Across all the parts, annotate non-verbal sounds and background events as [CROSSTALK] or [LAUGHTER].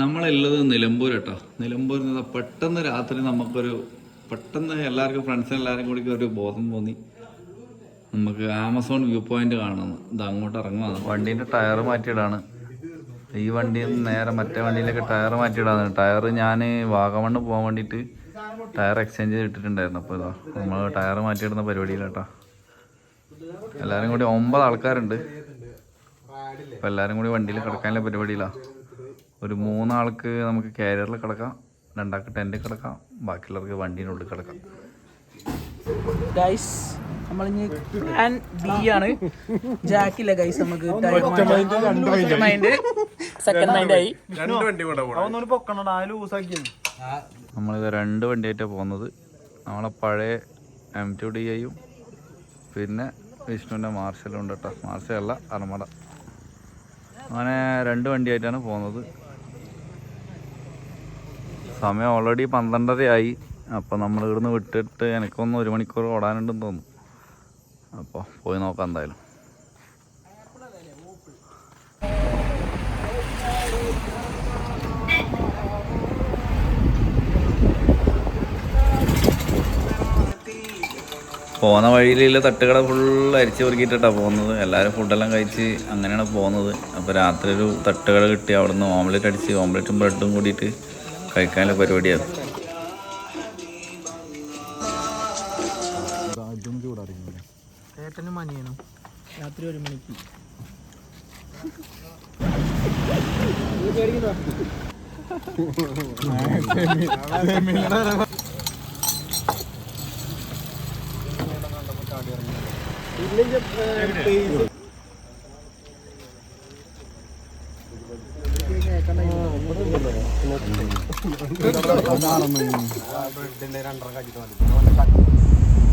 നമ്മളുള്ളത് നിലമ്പൂർ കേട്ടോ. നിലമ്പൂരിൽ നിന്ന് പെട്ടെന്ന് രാത്രി നമുക്കൊരു പെട്ടെന്ന് എല്ലാവർക്കും ഫ്രണ്ട്സിന് എല്ലാവരും കൂടി ഒരു ബോധം തോന്നി. നമുക്ക് ആമസോൺ വ്യൂ പോയിന്റ് കാണുന്നു ഇത് അങ്ങോട്ട് ഇറങ്ങുന്നതാണ് വണ്ടീന്റെ ടയർ മാറ്റിയിടാണ്. ഈ വണ്ടിയിൽ നിന്ന് നേരെ മറ്റേ വണ്ടിയിലേക്ക് ടയർ മാറ്റിയിടാണ് ടയർ ഞാൻ വാഗമണ്ണ് പോകാൻ വേണ്ടിയിട്ട് ടയർ എക്സ്ചേഞ്ച് ചെയ്തിട്ടുണ്ടായിരുന്നു അപ്പോൾ ഇതാ നമ്മൾ ടയർ മാറ്റിയിടുന്ന പരിപാടിയിലാട്ടോ. എല്ലാവരും കൂടി ഒമ്പത് ആൾക്കാരുണ്ട്. അപ്പോൾ എല്ലാവരും കൂടി വണ്ടിയിൽ കിടക്കാനുള്ള പരിപാടിയിലാണ് ഒരു മൂന്നാൾക്ക് നമുക്ക് കാരിയറിൽ കിടക്കാം രണ്ടാൾക്ക് ടെന്റിൽ കിടക്കാം ബാക്കിയുള്ളവർക്ക് വണ്ടീനുള്ളിൽ ഉള്ളിൽ കിടക്കാം. ഗൈസ് നമ്മളിഞ്ഞ് പ്ലാൻ ബി ആണ്. ജാക്കില്ല ഗൈസ് നമുക്ക് മൈൻഡ് സെക്കൻഡ് മൈൻഡ് ആയി. നമ്മളിത് രണ്ട് വണ്ടിയായിട്ടാണ് പോകുന്നത്. നമ്മളെ പഴയ എം ടു ഡി ഐയും പിന്നെ വിഷ്ണുവിന്റെ മാർഷലും ഉണ്ട് കേട്ടോ. മാർഷലല്ല അർമട. അങ്ങനെ രണ്ട് വണ്ടിയായിട്ടാണ് പോകുന്നത്. സമയം ഓൾറെഡി പന്ത്രണ്ടരയായി. അപ്പോൾ നമ്മൾ ഇവിടുന്ന് വിട്ടിട്ട് എനിക്കൊന്ന് ഒരു മണിക്കൂർ ഓടാനുണ്ടെന്ന് തോന്നുന്നു. അപ്പോൾ പോയി നോക്കാം എന്തായാലും. പോകുന്ന വഴിയിലുള്ള തട്ടുകട ഫുൾ അരിച്ച് പെറുക്കിയിട്ടാണ് പോകുന്നത്. എല്ലാവരും ഫുഡെല്ലാം കഴിച്ച് അങ്ങനെയാണ് പോകുന്നത്. അപ്പോൾ രാത്രി ഒരു തട്ടുകട കിട്ടി. അവിടുന്ന് ഓംലെറ്റ് അടിച്ച് ഓംലെറ്റും ബ്രെഡും കൂടിയിട്ട് കഴിക്കാനുള്ള പരിപാടിയാണ്. ഏട്ടനും മനിയനും. രാത്രി ഒരു മണിക്ക്.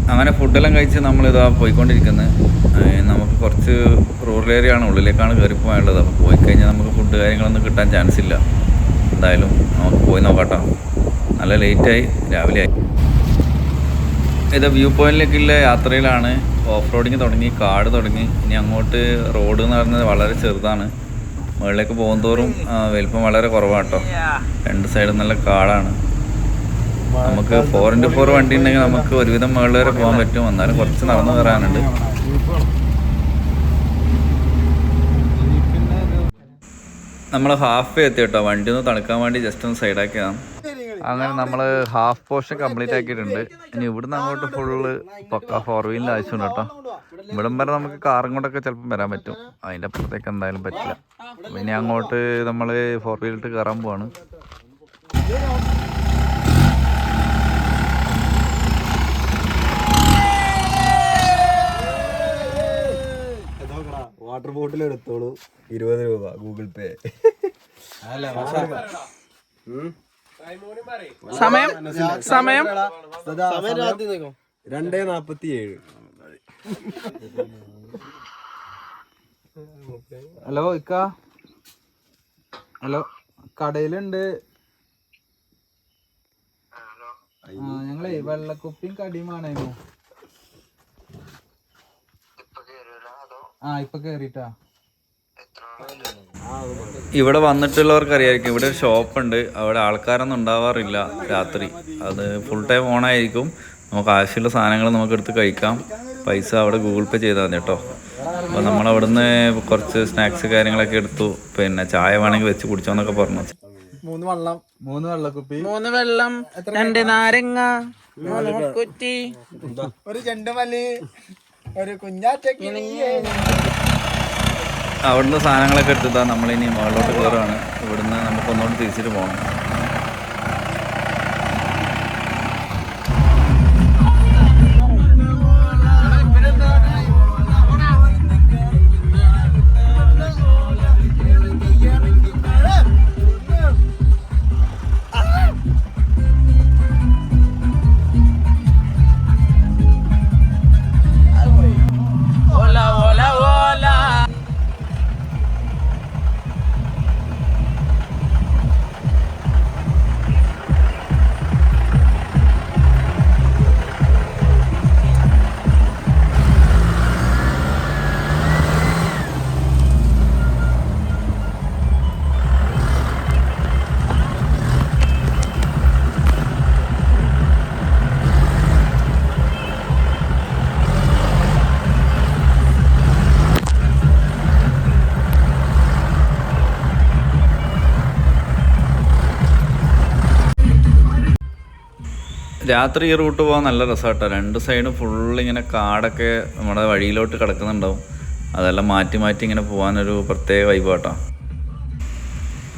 അങ്ങനെ ഫുഡെല്ലാം കഴിച്ച് നമ്മളിതാ പോയിക്കൊണ്ടിരിക്കുന്നത് നമുക്ക് കുറച്ച് റൂറൽ ഏരിയ ആണ് ഉള്ളിലേക്കാണ് കയറി പോകാനുള്ളത് അപ്പോൾ പോയി കഴിഞ്ഞാൽ നമുക്ക് ഫുഡ് കാര്യങ്ങളൊന്നും കിട്ടാൻ ചാൻസ് ഇല്ല. എന്തായാലും നമുക്ക് പോയി നോക്കാട്ടോ. നല്ല ലേറ്റായി രാവിലെ ആയി. ഇത് വ്യൂ പോയിന്റിലേക്കുള്ള യാത്രയിലാണ്. ഓഫ് റോഡിങ് തുടങ്ങി കാട് തുടങ്ങി. ഇനി അങ്ങോട്ട് റോഡ് എന്ന് പറയുന്നത് വളരെ ചെറുതാണ്. മുകളിലേക്ക് പോകുന്തോറും ആ, വലിപ്പം വളരെ കുറവാണ് കേട്ടോ രണ്ട് സൈഡും നല്ല കാടാണ്. നമുക്ക് ഫോർ ഇന്റു ഫോർ വണ്ടി ഉണ്ടെങ്കിൽ നമുക്ക് ഒരുവിധം മുകളിൽ വരെ പോകാൻ പറ്റും. എന്നാലും കുറച്ച് നടന്നു കയറാനുണ്ട് നമ്മൾ ഹാഫ് വേ എത്തി കേട്ടോ. വണ്ടി ഒന്ന് തണുക്കാൻ വേണ്ടി ജസ്റ്റ് ഒന്ന് സൈഡാക്കിയതാണ് അങ്ങനെ നമ്മൾ ഹാഫ് പോർഷൻ കംപ്ലീറ്റ് ആക്കിയിട്ടുണ്ട്. ഇനി ഇവിടുന്ന് അങ്ങോട്ട് ഫുള്ള് പക്ക ഫോർ വീലിന്റെ ആവശ്യമുണ്ട് കേട്ടോ. ഇവിടം വരെ നമുക്ക് കാറും കൊണ്ടൊക്കെ ചിലപ്പം വരാൻ പറ്റും. അതിന്റെ അപ്പുറത്തേക്ക് എന്തായാലും പറ്റില്ല. ഇനി അങ്ങോട്ട് നമ്മൾ ഫോർ വീലിട്ട് കയറാൻ പോവാണ്. വാട്ടർ ബോട്ടിൽ എടുത്തോളൂ. ഇരുപത് രൂപ ഗൂഗിൾ പേ അല്ല സമയം? സമയം? രണ്ടേ നാപ്പത്തി ഏഴ് ഹലോ ഇക്ക. ഹലോ കടയിലുണ്ട്. ആ ഞങ്ങളേ വെള്ളക്കുപ്പിയും കടിയും ആ ഇപ്പൊ കേറിട്ടാ. ഇവിടെ വന്നിട്ടുള്ളവർക്ക് അറിയായിരിക്കും ഇവിടെ ഒരു ഷോപ്പുണ്ട്. അവിടെ ആൾക്കാരൊന്നും ഉണ്ടാവാറില്ല രാത്രി. അത് ഫുൾ ടൈം ഓൺ ആയിരിക്കും. നമുക്ക് ആവശ്യമുള്ള സാധനങ്ങൾ നമുക്ക് എടുത്ത് കഴിക്കാം. പൈസ അവിടെ ഗൂഗിൾ പേ ചെയ്താൽ മതി കേട്ടോ. അപ്പോൾ നമ്മൾ അവിടുന്ന് കുറച്ച് സ്നാക്സ് കാര്യങ്ങളൊക്കെ എടുത്തു. പിന്നെ ചായ വേണമെങ്കിൽ വെച്ച് കുടിച്ചോന്നൊക്കെ പറഞ്ഞു. മൂന്ന് വെള്ളം. മൂന്ന് വെള്ളക്കുപ്പി. മൂന്ന് വെള്ളം. രണ്ട് നാരങ്ങ. മുക്കുറ്റി. ഒരു ചെണ്ടുമല്ലി. അവിടുന്ന് സാധനങ്ങളൊക്കെ എടുത്തിട്ടാ നമ്മളിനി മുകളിലോട്ട് കയറുകയാണ് ഇവിടുന്ന് നമുക്ക് ഒന്നുകൂടി തിരിച്ചിട്ട് പോകണം. രാത്രി ഈ റൂട്ട് പോകാൻ നല്ല രസമാട്ടോ രണ്ട് സൈഡും ഫുള്ള് ഇങ്ങനെ കാടൊക്കെ നമ്മുടെ വഴിയിലോട്ട് കിടക്കുന്നുണ്ടാവും. അതെല്ലാം മാറ്റി മാറ്റി ഇങ്ങനെ പോകാനൊരു പ്രത്യേക വൈബാട്ടോ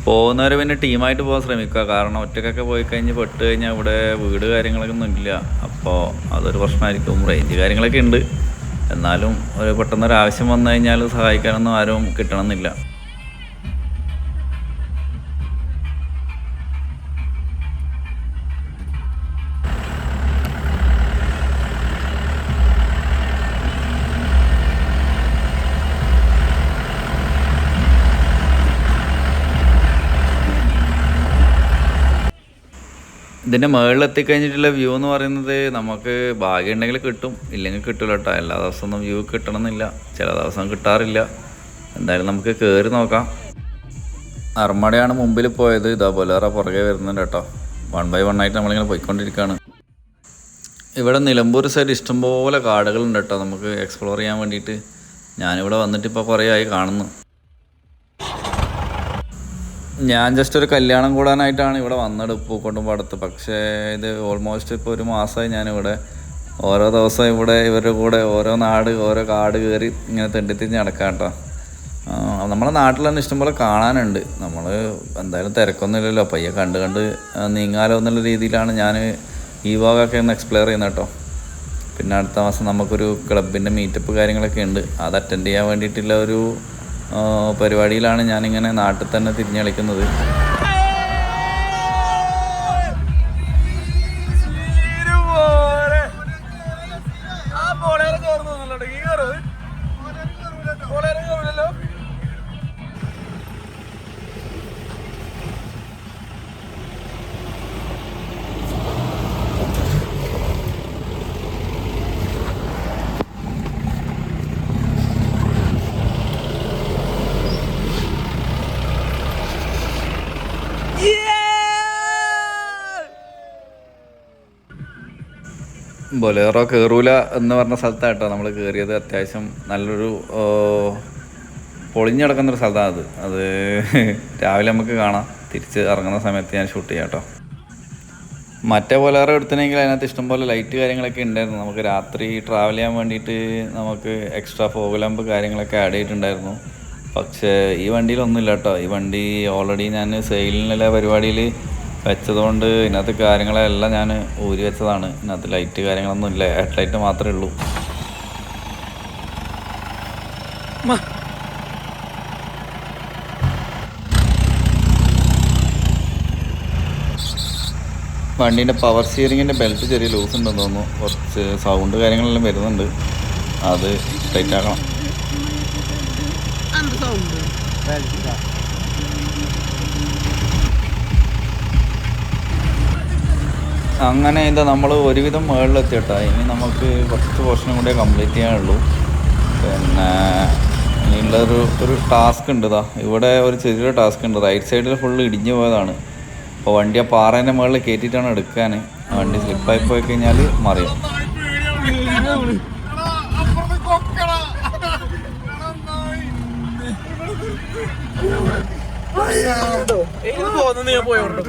പോകുന്നവർ പിന്നെ ടീമായിട്ട് പോകാൻ ശ്രമിക്കുക. കാരണം ഒറ്റക്കൊക്കെ പോയി കഴിഞ്ഞ് പെട്ട് കഴിഞ്ഞാൽ ഇവിടെ വീട് കാര്യങ്ങളൊക്കെ ഒന്നും ഇല്ല. അപ്പോൾ അതൊരു പ്രശ്നമായിരിക്കും. റേഞ്ച് കാര്യങ്ങളൊക്കെ ഉണ്ട്. എന്നാലും ഒരു പെട്ടെന്നൊരു ആവശ്യം വന്നു കഴിഞ്ഞാൽ സഹായിക്കാനൊന്നും ആരും കിട്ടണമെന്നില്ല. ഇതിന്റെ മുകളിൽ എത്തിക്കഴിഞ്ഞിട്ടുള്ള വ്യൂ എന്ന് പറയുന്നത് നമുക്ക് ഭാഗ്യം ഉണ്ടെങ്കിൽ കിട്ടും ഇല്ലെങ്കിൽ കിട്ടില്ല കേട്ടോ എല്ലാ ദിവസമൊന്നും വ്യൂ കിട്ടണമെന്നില്ല. ചില ദിവസം കിട്ടാറില്ല. എന്തായാലും നമുക്ക് കയറി നോക്കാം. അർമടയാണ് മുമ്പിൽ പോയത്. ഇതാ ബൊലേറ പുറകെ വരുന്നുണ്ട് കേട്ടോ വൺ ബൈ വൺ ആയിട്ട് നമ്മളിങ്ങനെ പോയിക്കൊണ്ടിരിക്കുകയാണ് ഇവിടെ നിലമ്പൂർ സൈഡ് ഇഷ്ടംപോലെ കാടുകളുണ്ട് കേട്ടോ നമുക്ക് എക്സ്പ്ലോർ ചെയ്യാൻ വേണ്ടിയിട്ട്. ഞാനിവിടെ വന്നിട്ട് ഇപ്പോൾ കുറേ ആയി കാണുന്നു. ഞാൻ ജസ്റ്റ് ഒരു കല്യാണം കൂടാനായിട്ടാണ് ഇവിടെ വന്നത് പൂക്കോട്ടും പാടത്ത്. പക്ഷേ ഇത് ഓൾമോസ്റ്റ് ഇപ്പോൾ ഒരു മാസമായി ഞാനിവിടെ. ഓരോ ദിവസം ഇവിടെ ഇവരുടെ കൂടെ ഓരോ നാട് ഓരോ കാട് കയറി ഇങ്ങനെ തെണ്ടിത്തിരിഞ്ഞ് നടക്കാം കേട്ടോ നമ്മുടെ നാട്ടിൽ തന്നെ ഇഷ്ടംപോലെ കാണാനുണ്ട്. നമ്മൾ എന്തായാലും തിരക്കൊന്നുമില്ലല്ലോ. പയ്യെ കണ്ട് കണ്ട് നീങ്ങാലോ എന്നുള്ള രീതിയിലാണ് ഞാൻ ഈ ഭാഗമൊക്കെ ഒന്ന് എക്സ്പ്ലെയർ ചെയ്യുന്നത് കേട്ടോ പിന്നെ അടുത്ത മാസം നമുക്കൊരു ക്ലബിന്റെ മീറ്റപ്പ് കാര്യങ്ങളൊക്കെ ഉണ്ട്. അത് അറ്റൻഡ് ചെയ്യാൻ വേണ്ടിയിട്ടുള്ള ഒരു പരിപാടിയിലാണ് ഞാനിങ്ങനെ നാട്ടിൽ തന്നെ തിരിഞ്ഞു ബൊലേറോ കയറൂല എന്ന് പറഞ്ഞ സ്ഥലത്തായിട്ടോ നമ്മൾ കയറിയത് അത്യാവശ്യം നല്ലൊരു പൊളിഞ്ഞു കിടക്കുന്നൊരു സ്ഥലത്താണ് അത്. അത് [LAUGHS] രാവിലെ നമുക്ക് കാണാം. തിരിച്ച് ഇറങ്ങുന്ന സമയത്ത് ഞാൻ ഷൂട്ട് ചെയ്യാം കേട്ടോ മറ്റേ ബൊലേറോ എടുത്തിനെങ്കിൽ അതിനകത്ത് ഇഷ്ടംപോലെ ലൈറ്റ് കാര്യങ്ങളൊക്കെ ഉണ്ടായിരുന്നു. നമുക്ക് രാത്രി ട്രാവൽ ചെയ്യാൻ വേണ്ടിയിട്ട് നമുക്ക് എക്സ്ട്രാ ഫോഗ് ലാമ്പ് കാര്യങ്ങളൊക്കെ ആഡ് ചെയ്തിട്ടുണ്ടായിരുന്നു. പക്ഷേ ഈ വണ്ടിയിലൊന്നുമില്ല കേട്ടോ ഈ വണ്ടി ഓൾറെഡി ഞാൻ സെയിലിനുള്ള പരിപാടിയിൽ വെച്ചതുകൊണ്ട് ഇതിനകത്ത് കാര്യങ്ങളെല്ലാം ഞാൻ ഊരി വെച്ചതാണ്. ഇതിനകത്ത് ലൈറ്റ് കാര്യങ്ങളൊന്നും ഇല്ല. ഹെഡ് ലൈറ്റ് മാത്രമേ ഉള്ളൂ. വണ്ടീന്റെ പവർ സ്റ്റിയറിങ്ങിന്റെ ബെൽറ്റ് ചെറിയ ലൂസ് ഉണ്ടെന്ന് തോന്നുന്നു. കുറച്ച് സൗണ്ട് കാര്യങ്ങളെല്ലാം വരുന്നുണ്ട്. അത് ടൈറ്റ് ആക്കണം. സൗണ്ട് അങ്ങനെ ഇത് നമ്മൾ ഒരുവിധം മുകളിലെത്തിയിട്ടാ ഇനി നമുക്ക് കുറച്ച് പോർഷനും കൂടെ കംപ്ലീറ്റ് ചെയ്യാനുള്ളൂ. പിന്നെ ഇനിയുള്ളൊരു ഒരു ടാസ്ക് ഉണ്ട് ഇതാ ഇവിടെ ഒരു ചെറിയൊരു ടാസ്ക് ഉണ്ട്. റൈറ്റ് സൈഡിൽ ഫുള്ള് ഇടിഞ്ഞു പോയതാണ്. അപ്പോൾ വണ്ടി ആ പാറേന്റെ മുകളിൽ കയറ്റിയിട്ടാണ് എടുക്കാൻ വണ്ടി സ്ലിപ്പായി പോയി കഴിഞ്ഞാൽ മറിയും. പോകുന്നു ഞാൻ പോയോട്ടോ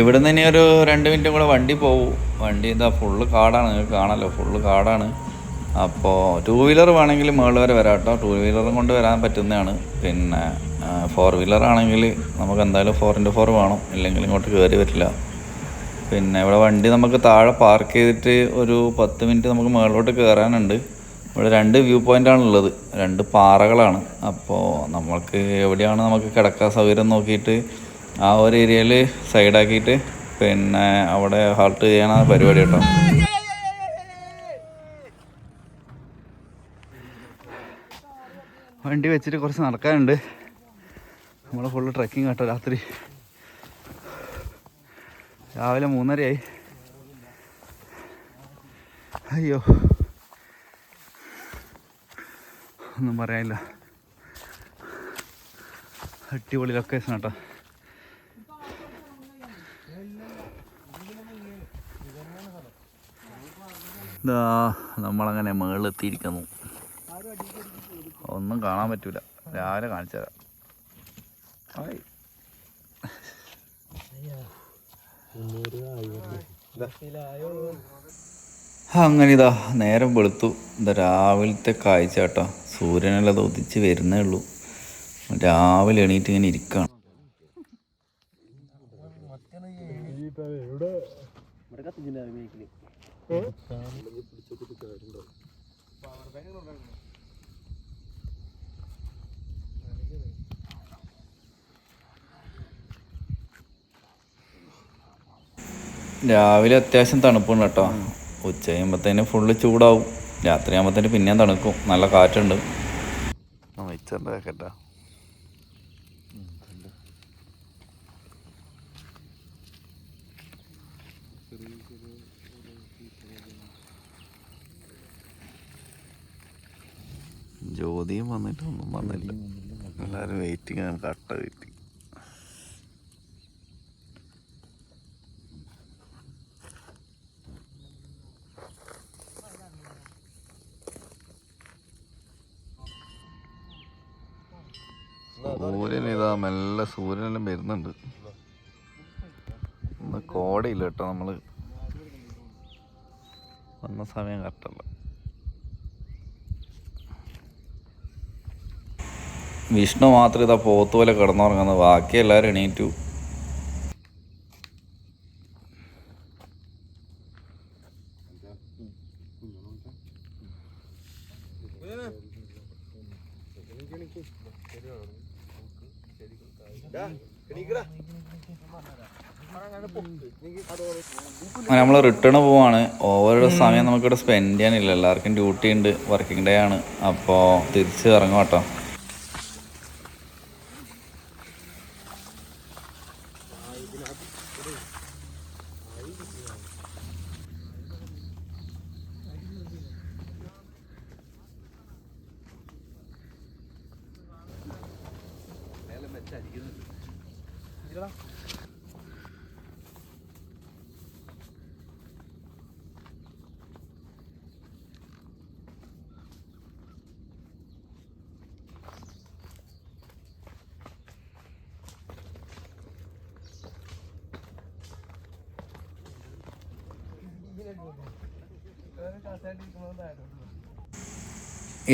ഇവിടെ നിന്ന് ഇനി ഒരു രണ്ട് മിനിറ്റ് കൂടെ വണ്ടി പോകും വണ്ടി എന്താ ഫുള്ള് കാടാണ്. നിങ്ങൾക്ക് കാണാമല്ലോ ഫുള്ള് കാടാണ്. അപ്പോൾ ടൂ വീലർ വേണമെങ്കിൽ മുകളിൽ വരെ വരാം കേട്ടോ. ടൂ വീലറും കൊണ്ട് വരാൻ പറ്റുന്നതാണ്. പിന്നെ ഫോർ വീലർ ആണെങ്കിൽ നമുക്ക് എന്തായാലും ഫോർ ഇന്റു ഫോർ വേണം. ഇല്ലെങ്കിൽ ഇങ്ങോട്ട് കയറി വരില്ല. പിന്നെ ഇവിടെ വണ്ടി നമുക്ക് താഴെ പാർക്ക് ചെയ്തിട്ട് ഒരു പത്ത് മിനിറ്റ് നമുക്ക് മുകളിലോട്ട് കയറാനുണ്ട് ഇവിടെ രണ്ട് വ്യൂ പോയിന്റാണ് ഉള്ളത് രണ്ട് പാറകളാണ്. അപ്പോൾ നമ്മൾക്ക് എവിടെയാണ് നമുക്ക് കിടക്കാൻ സൗകര്യം നോക്കിയിട്ട് ആ ഒരു ഏരിയയിൽ സൈഡാക്കിയിട്ട് പിന്നെ അവിടെ ഹാൾട്ട് ചെയ്യണ പരിപാടി കേട്ടോ. വണ്ടി വെച്ചിട്ട് കുറച്ച് നടക്കാനുണ്ട്. നമ്മൾ ഫുള്ള് ട്രക്കിംഗ് കേട്ടോ രാത്രി. രാവിലെ മൂന്നരയായി. അയ്യോ. ഒന്നും പറയാനില്ല. അടിപൊളി ലൊക്കേഷൻ കേട്ടോ ഇതാ നമ്മളങ്ങനെ മുകളിലെത്തിയിരിക്കുന്നു ഒന്നും കാണാൻ പറ്റൂല. രാവിലെ കാണിച്ചു തരാം. അങ്ങനെ ഇതാ നേരം വെളുത്തു. ഇതാ രാവിലത്തെ കാഴ്ച കേട്ടോ. സൂര്യനെല്ലാം ഉദിച്ച് വരുന്നേ ഉള്ളൂ. രാവിലെ എണീറ്റ് ഇങ്ങനെ ഇരിക്കുകയാണ് രാവിലെ അത്യാവശ്യം തണുപ്പുണ്ട് കേട്ടോ. ഉച്ച കഴിയുമ്പോഴത്തേന് ഫുള്ള് ചൂടാവും. രാത്രി ആകുമ്പോഴത്തേന് പിന്നെയും തണുക്കും. നല്ല കാറ്റുണ്ട്. കേട്ടോ ജ്യോതിയും വന്നിട്ട് ഒന്നും വന്നില്ല. എല്ലാവരും വെയിറ്റിംഗ് ആണ്. കട്ട വെയിറ്റിംഗ് സൂര്യൻ ഇതാ മെല്ലെ സൂര്യനെല്ലാം വരുന്നുണ്ട്. ഇന്ന് കോടയില്ല കേട്ടോ നമ്മൾ. വന്ന സമയം കറക്റ്റല്ല വിഷ്ണു മാത്രം ഇതാ പോത്ത് പോലെ കിടന്നുറങ്ങുന്നത് ബാക്കി എല്ലാവരും എണീറ്റു നമ്മൾ റിട്ടേൺ പോവാണ്. ഓവർ സമയം നമുക്ക് ഇവിടെ സ്പെൻഡ് ചെയ്യാനില്ല. എല്ലാവർക്കും ഡ്യൂട്ടി ഉണ്ട്. വർക്കിംഗ് ഡേ ആണ്. അപ്പോൾ തിരിച്ച് ഇറങ്ങും കേട്ടോ.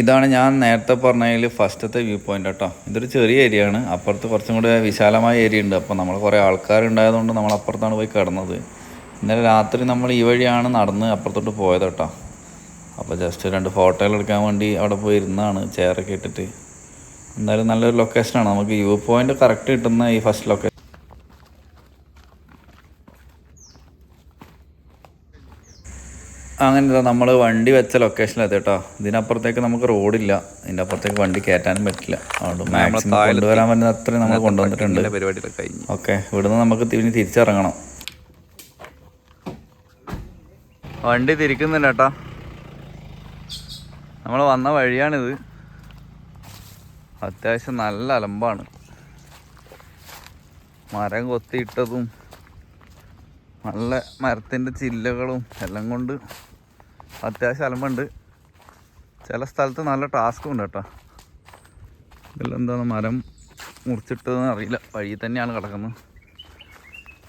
ഇതാണ് ഞാൻ നേരത്തെ പറഞ്ഞതിൽ ഫസ്റ്റത്തെ വ്യൂ പോയിന്റ് കേട്ടോ ഇതൊരു ചെറിയ ഏരിയ ആണ്. അപ്പുറത്ത് കുറച്ചും കൂടെ വിശാലമായ ഏരിയ ഉണ്ട്. അപ്പോൾ നമ്മൾ കുറേ ആൾക്കാരുണ്ടായതുകൊണ്ട് നമ്മൾ അപ്പുറത്താണ് പോയി കിടന്നത്. ഇന്നലെ രാത്രി നമ്മൾ ഈ വഴിയാണ് നടന്ന് അപ്പുറത്തോട്ട് പോയത് കേട്ടോ അപ്പോൾ ജസ്റ്റ് രണ്ട് ഫോട്ടോകൾ എടുക്കാൻ വേണ്ടി അവിടെ പോയി ഇരുന്നാണ് ചെയറൊക്കെ ഇട്ടിട്ട്. എന്തായാലും നല്ലൊരു ലൊക്കേഷനാണ് നമുക്ക് വ്യൂ പോയിന്റ് കറക്റ്റ് കിട്ടുന്ന ഈ ഫസ്റ്റ് ലൊക്കേഷൻ അങ്ങനെ നമ്മൾ വണ്ടി വെച്ച ലൊക്കേഷനിലെത്തി കേട്ടോ. ഇതിനപ്പുറത്തേക്ക് നമുക്ക് റോഡില്ല ഇതിന്റെ അപ്പുറത്തേക്ക് വണ്ടി കയറ്റാനും പറ്റില്ല. അതുകൊണ്ട് മാക്സിമം കൊണ്ടുവരാൻ പറ്റുന്ന അത്രയും നമ്മൾ കൊണ്ടുവന്നിട്ടുണ്ട്. പരിപാടിയൊക്കെ കഴിഞ്ഞു. ഓക്കെ ഇവിടുന്ന് നമുക്ക് ഇനി തിരിച്ചിറങ്ങണം. വണ്ടി തിരിക്കുന്നില്ല കേട്ടോ. നമ്മൾ വന്ന വഴിയാണിത്. അത്യാവശ്യം നല്ല അലമ്പാണ്. മരം കൊത്തിയിട്ടതും നല്ല മരത്തിന്റെ ചില്ലകളും എല്ലാം കൊണ്ട് അത്യാവശ്യം അലമ്പുണ്ട്. ചില സ്ഥലത്ത് നല്ല ടാസ്കും ഉണ്ട് കേട്ടോ. ഇതിലെന്താണ് മരം മുറിച്ചിട്ടതെന്ന് അറിയില്ല. വഴി തന്നെയാണ് കിടക്കുന്നത്.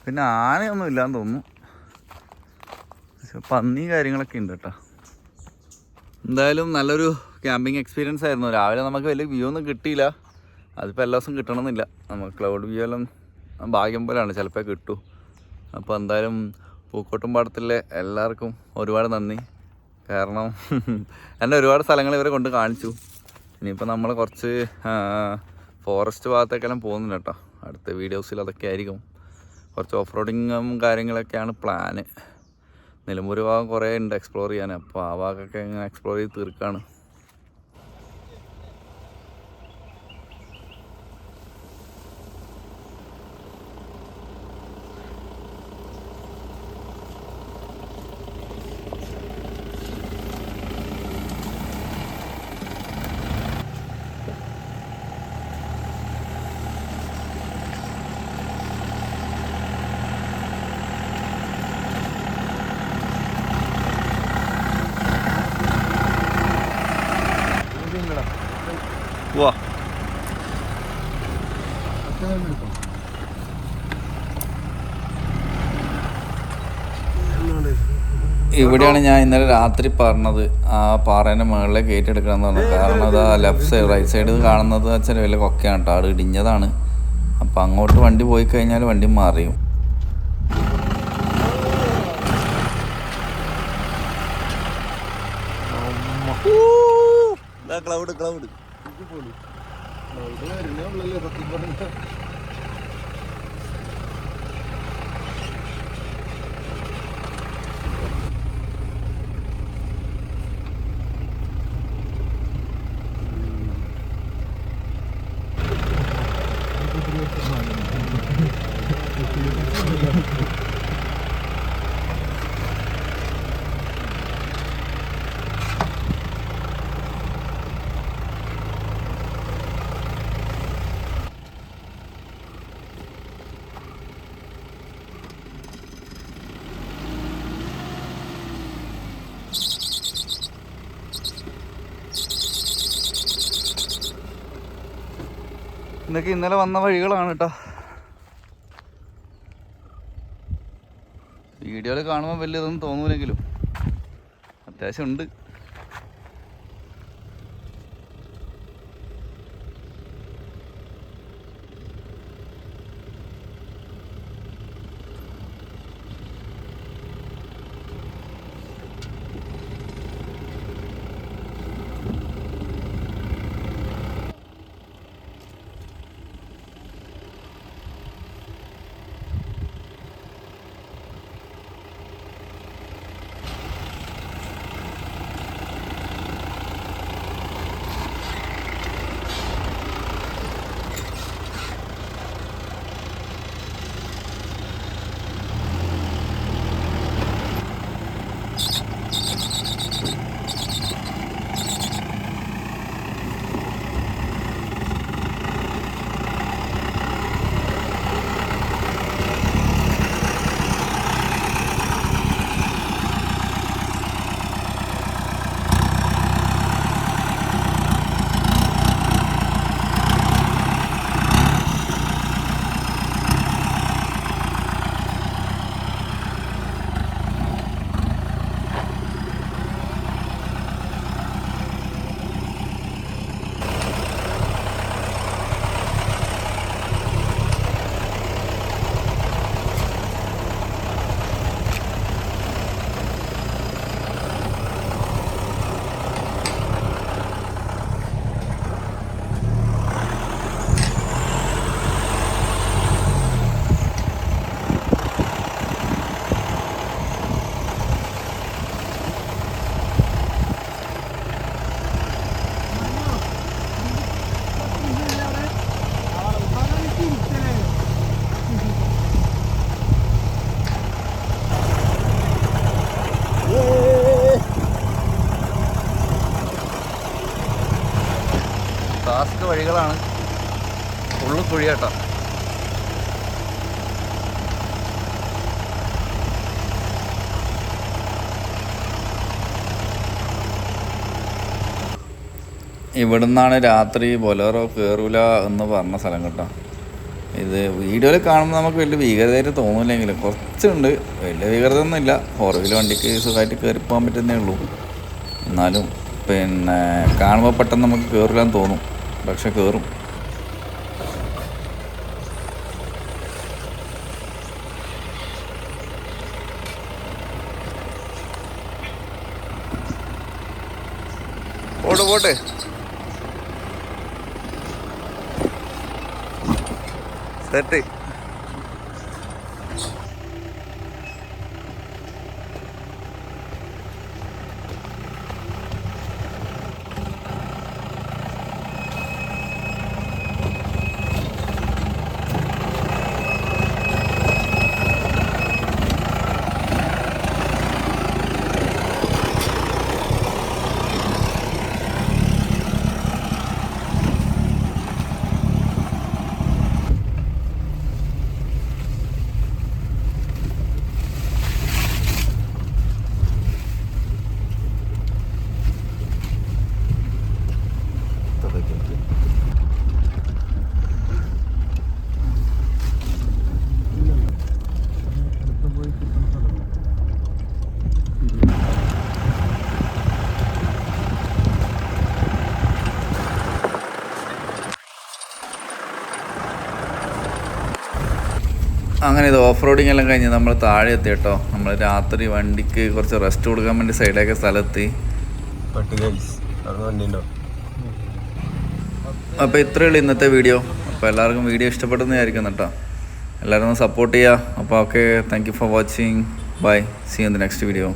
പിന്നെ ആനയൊന്നും ഇല്ലാന്ന് തോന്നുന്നു. പക്ഷെ പന്നി കാര്യങ്ങളൊക്കെ ഉണ്ട് കേട്ടോ. എന്തായാലും നല്ലൊരു ക്യാമ്പിങ് എക്സ്പീരിയൻസ് ആയിരുന്നു. രാവിലെ നമുക്ക് വലിയ വ്യൂ ഒന്നും കിട്ടിയില്ല. അതിപ്പോൾ എല്ലാ ദിവസവും കിട്ടണമെന്നില്ല. നമുക്ക് ക്ലൗഡ് വ്യൂ എല്ലാം ഭാഗ്യം പോലെയാണ്. ചിലപ്പോൾ കിട്ടൂ. അപ്പോൾ എന്തായാലും പൂക്കോട്ടും പാടത്തിലെ എല്ലാവർക്കും ഒരുപാട് നന്ദി. കാരണം എന്നെ ഒരുപാട് സ്ഥലങ്ങൾ ഇവരെ കൊണ്ട് കാണിച്ചു. ഇനിയിപ്പോൾ നമ്മൾ കുറച്ച് ഫോറസ്റ്റ് ഭാഗത്തേക്കെല്ലാം പോകുന്നുണ്ട് കേട്ടോ. അടുത്ത വീഡിയോസിൽ അതൊക്കെ ആയിരിക്കും. കുറച്ച് ഓഫ് റോഡിങ്ങും കാര്യങ്ങളൊക്കെയാണ് പ്ലാന് നിലമ്പൂർ ഭാഗം കുറേ ഉണ്ട് എക്സ്പ്ലോർ ചെയ്യാൻ. അപ്പോൾ ആ ഭാഗമൊക്കെ ഇങ്ങനെ എക്സ്പ്ലോർ ചെയ്ത് തീർക്കാണ്. ഇവിടെയാണ് ഞാൻ ഇന്നലെ രാത്രി പറഞ്ഞത് ആ പാറേന്റെ മുകളിലെ ഗേറ്റ് എടുക്കണം എന്ന് പറഞ്ഞു കാരണം അത് ആ ലെഫ്റ്റ് സൈഡ് റൈറ്റ് സൈഡ് കാണുന്നത് വെച്ചാൽ വലിയ കൊക്കയാണ് കേട്ടോ അവിടെ ഇടിഞ്ഞതാണ്. അപ്പം അങ്ങോട്ട് വണ്ടി പോയി കഴിഞ്ഞാൽ വണ്ടി മാറിയും. ക്ലൗഡ് ക്ലൗഡ് ഇതൊക്കെ ഇന്നലെ വന്ന വഴികളാണ് കേട്ടോ വീഡിയോയിൽ കാണുമ്പോൾ വലിയ ഇതൊന്നും തോന്നൂലെങ്കിലും. അത്യാവശ്യം ഉണ്ട്. കുഴിയാട്ടോ ഇവിടുന്നാണ് രാത്രി ബൊലേറോ കയറൂല എന്ന് പറഞ്ഞ സ്ഥലം കേട്ടോ. ഇത് വീഡിയോയിൽ കാണുമ്പോൾ നമുക്ക് വലിയ ഭീകരതയായിട്ട് തോന്നില്ലെങ്കിലും കുറച്ചുണ്ട്. വലിയ ഭീകരത ഒന്നുമില്ല ഫോർ വീലർ വണ്ടിക്ക് സുഖമായിട്ട് കയറി പോകാൻ പറ്റുന്നേ ഉള്ളൂ. എന്നാലും പിന്നെ കാണുമ്പോൾ പെട്ടെന്ന് നമുക്ക് കയറില്ലാന്ന് തോന്നും. പക്ഷെ കയറും അങ്ങനെ ഇത് ഓഫ് റോഡിങ് എല്ലാം കഴിഞ്ഞ് നമ്മൾ താഴെ എത്തി കേട്ടോ. നമ്മൾ രാത്രി വണ്ടിക്ക് കുറച്ച് റെസ്റ്റ് കൊടുക്കാൻ വേണ്ടി സൈഡൊക്കെ സ്ഥലത്തി. അപ്പോൾ ഇത്രയേ ഉള്ളൂ ഇന്നത്തെ വീഡിയോ അപ്പോൾ എല്ലാവർക്കും വീഡിയോ ഇഷ്ടപ്പെടുന്ന വിചാരിക്കുന്നു കേട്ടോ. എല്ലാവരും സപ്പോർട്ട് ചെയ്യുക അപ്പോൾ okay thank you for watching bye see in the next video